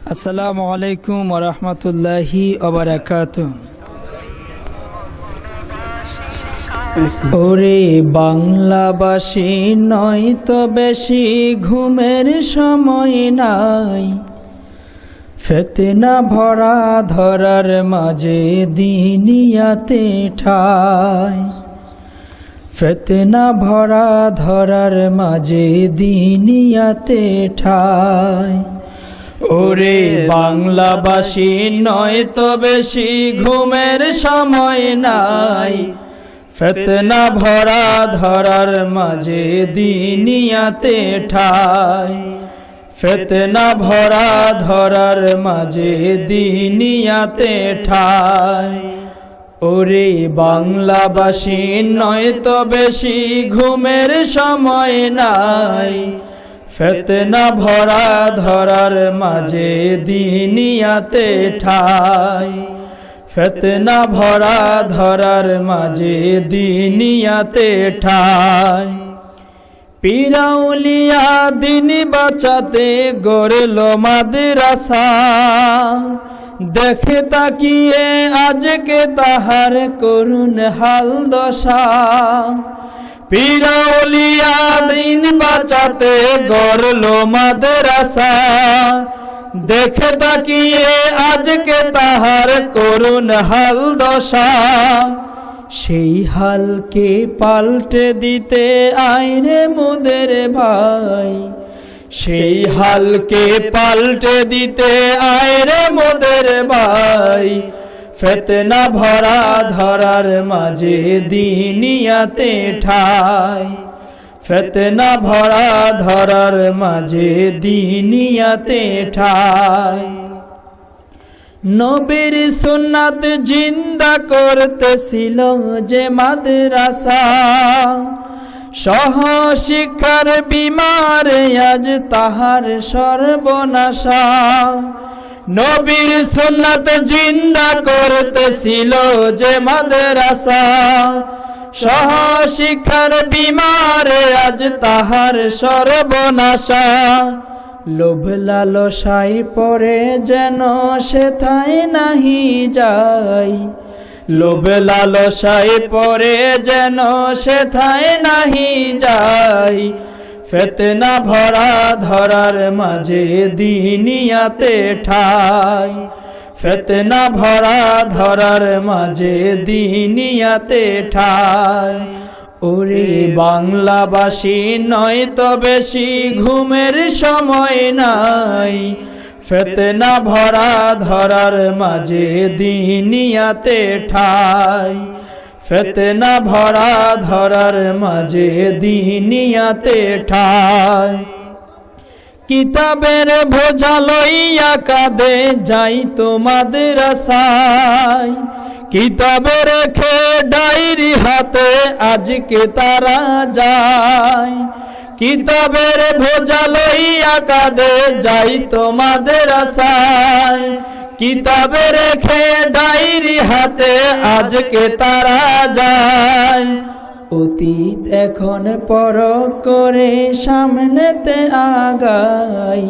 আসসালামু আলাইকুম ওরহমতুল্লাহি ওবরাকাত ওরে বাংলাবাসী, নয় তো বেশি ঘুমের সময় নাই। ফেতনা ভরা ধরার মাঝে দিনিয়াতে ঠায় ফেতনা ভরা ধরার মাঝে দিনিয়াতে ঠায় ওরে বাংলাবাসী নয় তো বেশি ঘুমের সময় নাই। ফেতনা ভরা ধরার মাঝে দিনিয়াতে ঠাই। ফেতনা ভরা ধরার মাঝে দিনিয়াতে ঠাই। ওরে বাংলাবাসী নয় তো বেশি ঘুমের সময় নাই। ফেতনা ভরা ধরার মাঝে দিনিয়াতে ঠাই। ফেতনা ভরা ধরার মাঝে দিনিয়াতে ঠাই। পিরাউলিয়া দিন বাঁচাতে গড়ল মাদ্রাসা। দেখে তাকিয়ে আজকে তাহার করুণ হাল দশা। পিরাউলিয়া দিন বাঁচাতে গড়ল মাদ্রাসা। দেখে তাকিয়ে আজকে তাহার করুণ হাল দশা। সেই হালকে পাল্টে দিতে আইরে মোদের ভাই। সেই হালকে পাল্টে দিতে আয়রে মোদের ভাই। ফেতনা ভরা ধরার মাঝে দিনিয়াতে ঠাই। ফেতনা ভরা ধরার মাঝে দিনিয়াতে ঠাই। নবীর সুন্নাত জিন্দা করতেছিল যে মাদ্রাসা সহ শিক্ষার বিমার আজ তাহার সর্বনাশা। নবীর সুন্নাত জিন্দা করতেছিল যে মাদ্রাসা। সহ শিক্ষার বিমার আজ তাহার সর্বনাশা। লোভ লালসাই পরে যেন সেথায় নাহি যাই। লোভ লালসাই পরে যেন সেথায় নাহি যাই। ফেতনা ভরা ধরার মাঝে দিনিয়াতে ঠাই। ফেতনা ভরা ধরার মাঝে দিনিয়াতে ঠাই। ওরে বাংলাবাসী, নয় তো বেশি ঘুমের সময় নাই। ফেতনা ভরা ধরার মাঝে দিনিয়াতে ঠাই। ফেতনা ভরা ধরার মাঝে দিনিয়াতে ঠাই কিতাবের ভোজা লইয়া কাঁদে যাই তোমাদের আশায় কিতাবে রেখে ডায়েরি হাতে আজকে তারা যায়। কিতাবের ভোজা লইয়া কাঁদে যাই তোমাদের আশায় কিতাবে রেখে ডায়েরি হাতে আজকে তারা যায়। অতীত এখন পর করে সামনেতে আগাই।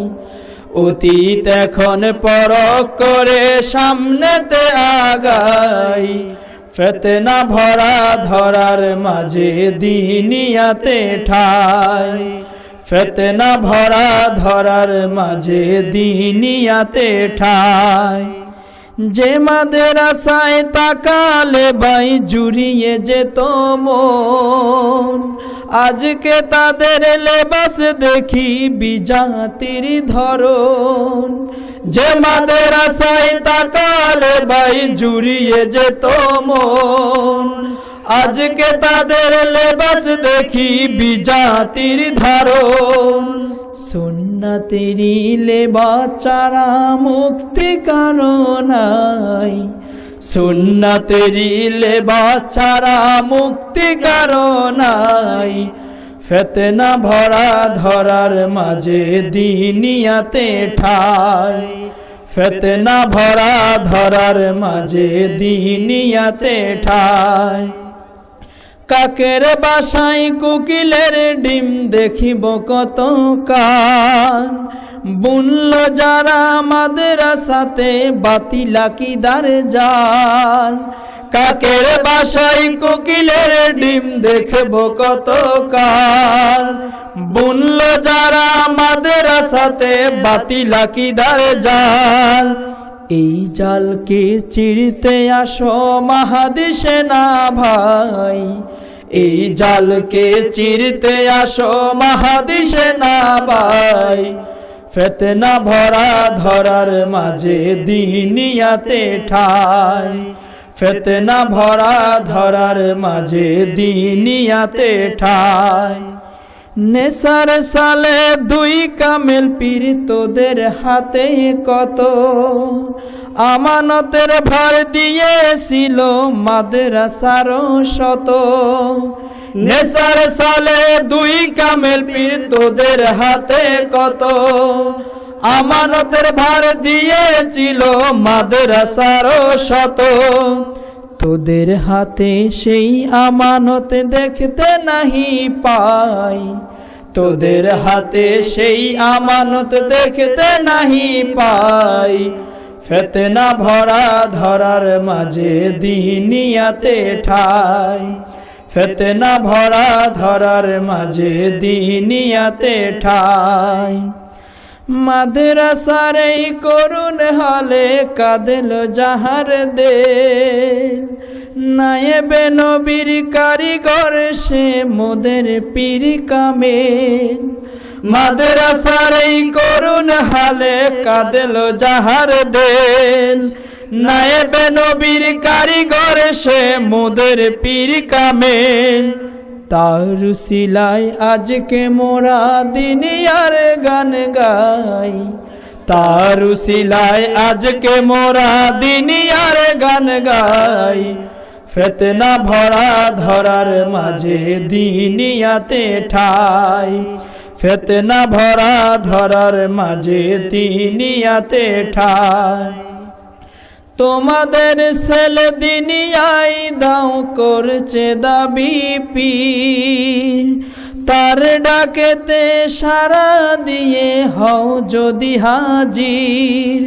অতীত এখন পর করে সামনেতে আগাই। ফেতনা ভরা ধরার মাঝে দিনিয়াতে ঠাই। ফেতনা ভরা ধরার মাঝে দিনিয়াতে ঠাই। যে মাদের আশায় তাকালে বাই জুড়িয়ে যেত মন। আজকে তাদের লেবাস দেখি বিজাতির ধরন। যে মাদের আশায় তাকালে বাই জুড়িয়ে যেত মন। আজকে তাদের লেবাস দেখি বিজাতির ধারণ সুন্নতেরি লেবাচারা মুক্তি কারণাই সুন্নতেরি লেবাচারা মুক্তি কারণাই ফেতনা ভরা ধরার মাঝে দিনিয়াতে ঠাই। ফেতনা ভরা ধরার মাঝে দিনিয়াতে ঠাই। কাকের বাসায় কোকিলের ডিম দেখিব কত কান বুনল যারা মাদ্রাসাতে বাতিলাকিদার জাল কাকের বাসাই কোকিলের ডিম দেখব কত কাল বুনল যারা মাদ্রাসাতে বাতিলাকিদার জাল এই জালকে চিরতে আসো মাহাদিসে না ভাই। এই জালকে চিরতে আসো মাহাদিসে না ভাই। ফেতনা ভরা ধরার মাঝে দিনিয়াতে ঠাই। ফেতনা ভরা ধরার মাঝে দিনিয়াতে ঠাই। নেশার সালে দুই কামেল পীর তোদের হাতে কত? আমানতের ভার দিয়েছিল মাদ্রাসার শত। নেশার সালে দুই কামেল পীর তোদের হাতে কত? আমানতের ভার দিয়েছিল মাদ্রাসার শত। তোদের হাতে সেই আমানত দেখতে নাহি পাই। তোদের হাতে সেই আমানত দেখতে নাহি পাই। ফেতনা ভরা ধরার মাঝে দিনিয়াতে ঠাই। ফেতনা ভরা ধরার মাঝে দিনিয়াতে ঠাই। মাদ্রাসার করুণ হলে কাদেল যাহার দে নায়েবে নবীর কারিগর সে মোদের পীর কামে মাদ্রাসার করুণ হালে কাদেল যাহার দেন নায়েবে নবীর কারিগর সে মোদের পীর কামেল। তার সিলাই আজকে মোরা দিনিয়ার গান গাই। তার সিলাই আজকে মোরা দিনিয়ার গান গাই। ফেতনা ভরা ধরার মাঝে দিনিয়াতে ঠাই। ফেতনা ভরা ধরার মাঝে দিনিয়াতে ঠাই। তোমাদের ছেলে দিনিয়াই দাও করছে দাবি পীর। তার ডাকেতে সারা দিয়ে হও যদি হাজির।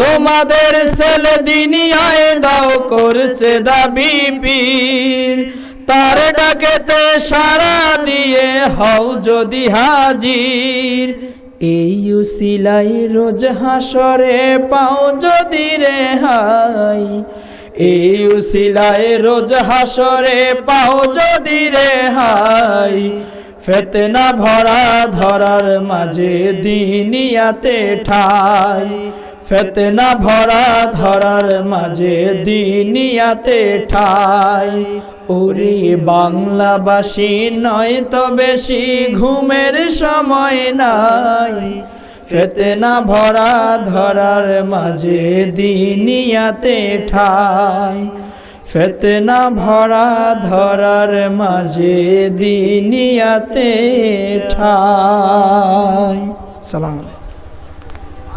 তোমাদের ছেলে দিনিয়াই দাও করছে দাবি পীর। তার ডাকেতে সারা দিয়ে হও যদি হাজির। এই উসিলাই রোজ হাসরে পাও যদি রে হাই। এই উসিলাই রোজ হাসরে পাও যদি রে হাই। ফেতনা ভরা ধরার মাঝে দিনিয়াতে ঠাই। ফেতনা ভরা ধরার মাঝে দিনিয়াতে ঠাই। ওরে বাংলাবাসী, নয় তো বেশি ঘুমের সময় নাই। ফেতনা ভরা ধরার মাঝে দিনিয়াতে ঠাই। ফেতনা ভরা ধরার মাঝে দিনিয়াতে ঠাই। সালাম